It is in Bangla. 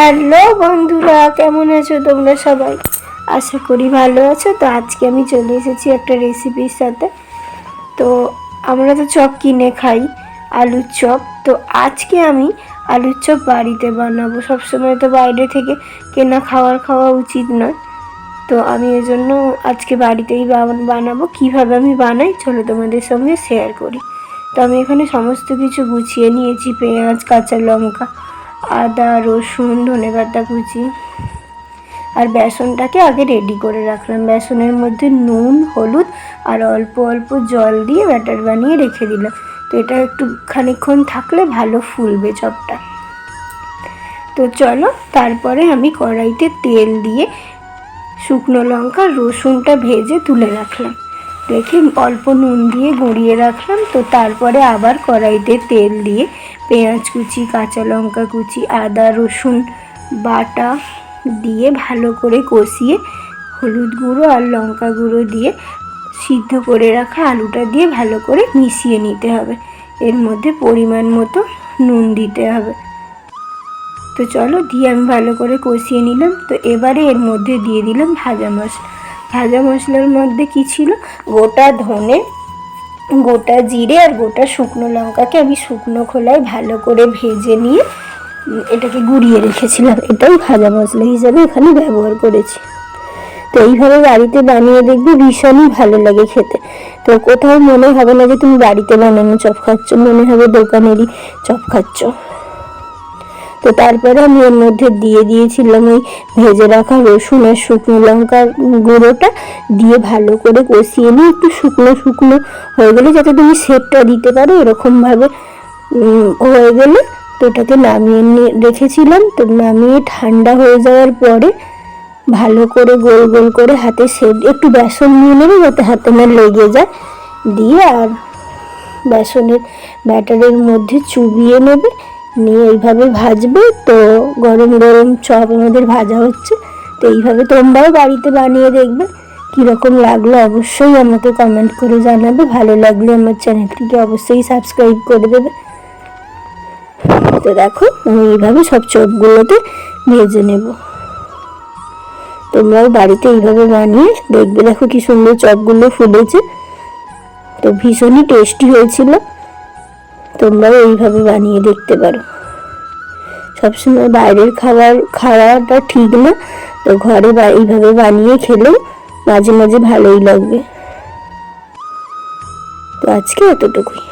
হ্যালো বন্ধুরা, কেমন আছো তোমরা সবাই? আশা করি ভালো আছো। তো আজকে আমি চলে এসেছি একটা রেসিপির সাথে। তো আমরা তো চপ কিনে খাই, আলুর চপ। তো আজকে আমি আলুর চপ বাড়িতে বানাবো। সবসময় তো বাইরে থেকে কেনা খাওয়ার খাওয়া উচিত নয়। তো আমি এর জন্য আজকে বাড়িতেই বানাবো। কীভাবে আমি বানাই, চলো তোমাদের সঙ্গে শেয়ার করি। তো আমি এখানে সমস্ত কিছু গুছিয়ে নিয়েছি। পেঁয়াজ, কাঁচা লঙ্কা আদা, রসুন ধনেপাতা কুচি আর বেসনটাকে আগে রেডি করে রাখলাম। বেসনের মধ্যে নুন, হলুদ আর অল্প অল্প জল দিয়ে ব্যাটার বানিয়ে রেখে দিলাম। তো এটা একটু খানিকক্ষণ থাকলে ভালো ফুলবে চপটা। তো চলো, তারপরে আমি কড়াইতে তেল দিয়ে শুকনো লঙ্কা রসুনটা ভেজে তুলে রাখলাম। রেখে অল্প নুন দিয়ে গুঁড়িয়ে রাখলাম। তো তারপরে আবার কড়াইতে তেল দিয়ে পেঁয়াজ কুচি, কাঁচা লঙ্কা কুচি, আদা, রসুন বাটা দিয়ে ভালো করে কষিয়ে হলুদ গুঁড়ো আর লঙ্কা গুঁড়ো দিয়ে সিদ্ধ করে রাখা আলুটা দিয়ে ভালো করে মিশিয়ে নিতে হবে। এর মধ্যে পরিমাণ মতো নুন দিতে হবে। তো চলো দিয়ে আমি ভালো করে কষিয়ে নিলাম। তো এবারে এর মধ্যে দিয়ে দিলাম ভাজা মশলা। ভাজা মশলার মধ্যে কি ছিল? গোটা ধনে, গোটা জিরে আর গোটা শুকনো লঙ্কাকে আমি শুকনো খোলায় ভালো করে ভেজে নিয়ে এটাকে গুঁড়িয়ে রেখেছিলাম। এটাই ভাজা মশলা হিসাবে এখানে ব্যবহার করেছি। তো এইভাবে বাড়িতে বানিয়ে দেখবে ভীষণই ভালো লাগে খেতে। তো কোথাও মনে হবে না যে তুমি বাড়িতে বানানো চপ খাচ্ছ, মনে হবে দোকানেরই চপ খাচ্ছ। তো তারপরে আমি এর মধ্যে দিয়ে দিয়েছিলাম ওই ভেজে রাখা রসুন আর শুকনো লঙ্কার গুঁড়োটা দিয়ে ভালো করে কষিয়ে নিয়ে একটু শুকনো শুকনো হয়ে গেলে যাতে তুমি শেপটা দিতে পারো এরকমভাবে হয়ে গেলে তো ওটাকে নামিয়ে নিয়ে রেখেছিলাম। তো নামিয়ে ঠান্ডা হয়ে যাওয়ার পরে ভালো করে গোল গোল করে হাতে সেপ, একটু বেসন নিয়ে নেবে যাতে হাতে না লেগে যায়। দিয়ে আর বেসনের ব্যাটারের মধ্যে চুবিয়ে নেবে। নিয়ে এইভাবে ভাজবে, তো গরম গরম চপ আমাদের ভাজা হচ্ছে, তো এইভাবে তোমরাও বাড়িতে বানিয়ে দেখবে, কীরকম লাগল অবশ্যই আমাকে কমেন্ট করে জানাবে, ভালো লাগলে আমার চ্যানেলটিকে অবশ্যই সাবস্ক্রাইব করে দেবে। তো দেখো, আমি এইভাবে সব চপগুলোকে ভেজে নেব। তোমরাও বাড়িতে এইভাবে বানিয়ে দেখবে, দেখো কি সুন্দর চপগুলো ফুলেছে তো ভীষণই টেস্টি হয়েছিল। তোমরাও এইভাবে বানিয়ে দেখতে পারো। সবসময় বাইরের খাবার খাওয়াটা ঠিক না, তো ঘরে বা- এইভাবে বানিয়ে খেলেও মাঝে মাঝে ভালোই লাগবে। তো আজকে এতটুকুই।